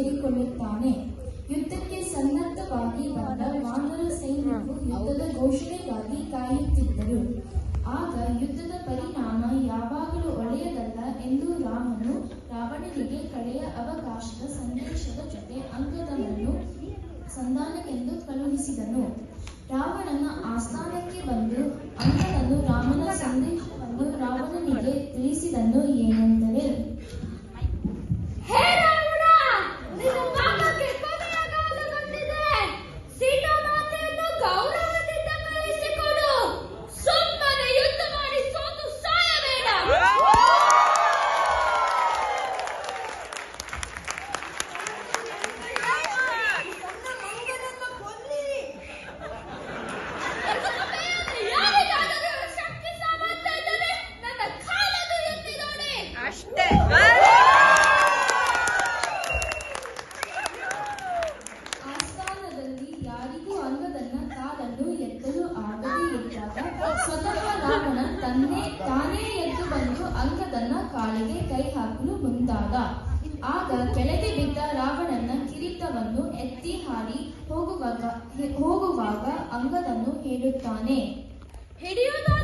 ಸೇರಿಕೊಳ್ಳುತ್ತಾನೆ ಯುದ್ಧಕ್ಕೆ ಸನ್ನದ್ಧವಾಗಿ ಬಂದ ವಾನರ ಸೈನ್ಯವು ಯುದ್ಧದ ಘೋಷಣೆಗಾಗಿ ಕಾಯುತ್ತಿದ್ದರು. ಆಗ ಯುದ್ಧದ ಪರಿಣಾಮ ಯಾವಾಗಲೂ ಒಳ್ಳೆಯದಲ್ಲ ಎಂದು ರಾಮನು ರಾವಣನಿಗೆ ಕಡೆಯ ಅವಕಾಶದ ಸಂದೇಶದ ಜೊತೆ ಅಂಗದನನ್ನು ಸಂಧಾನಕ್ಕೆಂದು ಕಳುಹಿಸಿದನು. ರಾವಣನ ಆಸ್ಥಾನಕ್ಕೆ ಬಂದು ಅಂಗದನು ರಾಮನ ಸಂದೇಶವನ್ನು ರಾವಣನಿಗೆ ತಿಳಿಸಿದನು ಏನೆಂದರೆ ಸ್ವತಃ ರಾವಣ ತನ್ನೇ, ತಾನೇ ಎದ್ದು ಬಂದು ಅಂಗದನ್ನ ಕಾಲಿಗೆ ಕೈ ಹಾಕಲು ಮುಂದಾದ. ಆಗ ಕೆಳಗೆ ಬಿದ್ದ ರಾವಣನ ಕಿರೀಟವನ್ನು ಎತ್ತಿ ಹಾರಿ ಹೋಗುವಾಗ ಹೋಗುವಾಗ ಅಂಗದನ್ನು ಹೇಳುತ್ತಾನೆ ಹಿಡಿಯುವುದಾದರೆ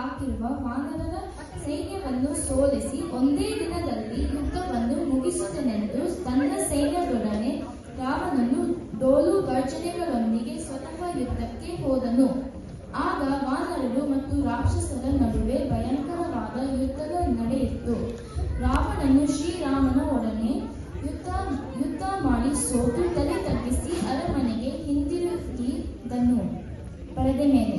ಹಾಕಿರುವ ವಾನರರ ಸೈನ್ಯವನ್ನು ಸೋಲಿಸಿ ಒಂದೇ ದಿನದಲ್ಲಿ ಯುದ್ಧವನ್ನು ಮುಗಿಸುತ್ತನೆಂದು ತನ್ನ ಸೈನ್ಯದೊಡನೆ ರಾವಣನು ಡೋಲು ಗರ್ಜನೆಗಳೊಂದಿಗೆ ಸ್ವತಃ ಯುದ್ಧಕ್ಕೆ ಹೋದನು. ಆಗ ವಾನರರು ಮತ್ತು ರಾಕ್ಷಸರ ನಡುವೆ ಭಯಂಕರವಾದ ಯುದ್ಧದ ನಡೆಯಿತು. ರಾವಣನು ಶ್ರೀರಾಮನ ಒಡನೆ ಯುದ್ಧ ಯುದ್ಧ ಮಾಡಿ ಸೋತು ತಲೆ ತಗ್ಗಿಸಿ ಅರಮನೆಗೆ ಹಿಂದಿರುಗಿದನು. ಪರದೆ ಮೇಲೆ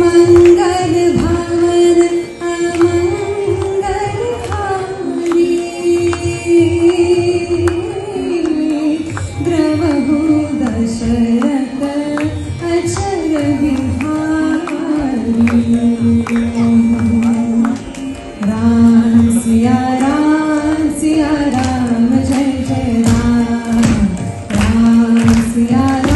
मंगल भवन अमंगल Yeah.